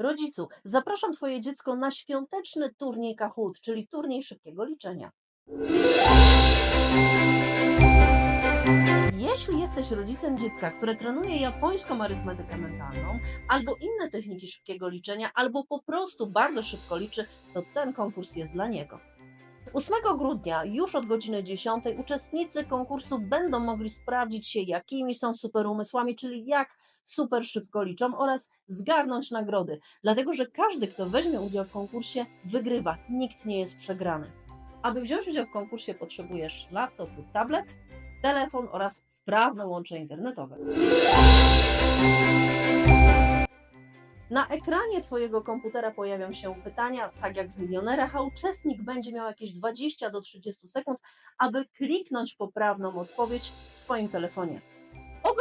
Rodzicu, zapraszam Twoje dziecko na świąteczny turniej Kahoot, czyli turniej szybkiego liczenia. Jeśli jesteś rodzicem dziecka, które trenuje japońską arytmetykę mentalną, albo inne techniki szybkiego liczenia, albo po prostu bardzo szybko liczy, to ten konkurs jest dla niego. 8 grudnia, już od godziny 10, uczestnicy konkursu będą mogli sprawdzić się, jakimi są superumysłami, czyli jak super szybko liczą oraz zgarnąć nagrody. Dlatego, że każdy, kto weźmie udział w konkursie, wygrywa. Nikt nie jest przegrany. Aby wziąć udział w konkursie, potrzebujesz laptop lub tablet, telefon oraz sprawne łącze internetowe. Na ekranie Twojego komputera pojawią się pytania, tak jak w milionerach, a uczestnik będzie miał jakieś 20 do 30 sekund, aby kliknąć poprawną odpowiedź w swoim telefonie.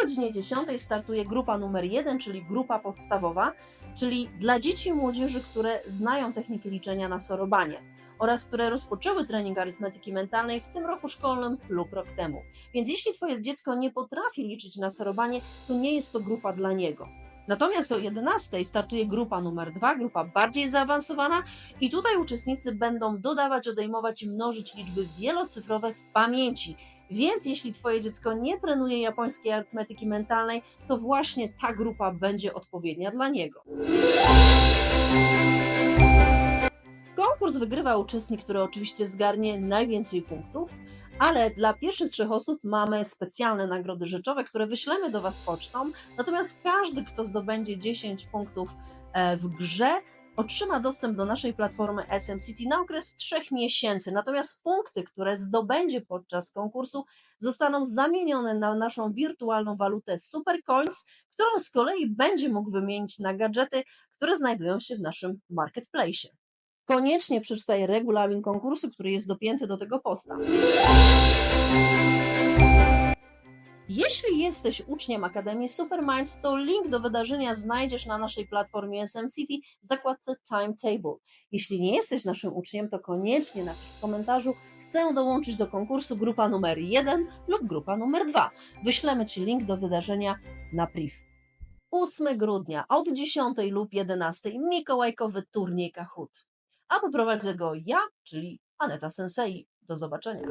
Godzinie 10 startuje grupa numer 1, czyli grupa podstawowa, czyli dla dzieci i młodzieży, które znają techniki liczenia na sorobanie oraz które rozpoczęły trening arytmetyki mentalnej w tym roku szkolnym lub rok temu. Więc jeśli Twoje dziecko nie potrafi liczyć na sorobanie, to nie jest to grupa dla niego. Natomiast o 11 startuje grupa numer 2, grupa bardziej zaawansowana i tutaj uczestnicy będą dodawać, odejmować mnożyć liczby wielocyfrowe w pamięci. Więc jeśli Twoje dziecko nie trenuje japońskiej arytmetyki mentalnej, to właśnie ta grupa będzie odpowiednia dla niego. Konkurs wygrywa uczestnik, który oczywiście zgarnie najwięcej punktów, ale dla pierwszych trzech osób mamy specjalne nagrody rzeczowe, które wyślemy do Was pocztą. Natomiast każdy, kto zdobędzie 10 punktów e, w grze, otrzyma dostęp do naszej platformy SM City na okres 3 miesięcy. Natomiast punkty, które zdobędzie podczas konkursu, zostaną zamienione na naszą wirtualną walutę Supercoins, którą z kolei będzie mógł wymienić na gadżety, które znajdują się w naszym marketplace. Koniecznie przeczytaj regulamin konkursu, który jest dopięty do tego posta. Jeśli jesteś uczniem Akademii Superminds, to link do wydarzenia znajdziesz na naszej platformie SM City w zakładce Timetable. Jeśli nie jesteś naszym uczniem, to koniecznie napisz w komentarzu chcę dołączyć do konkursu grupa numer 1 lub grupa numer 2. Wyślemy Ci link do wydarzenia na priv. 8 grudnia od 10 lub 11 Mikołajkowy turniej Kahoot. A poprowadzę go ja, czyli Aneta Sensei. Do zobaczenia.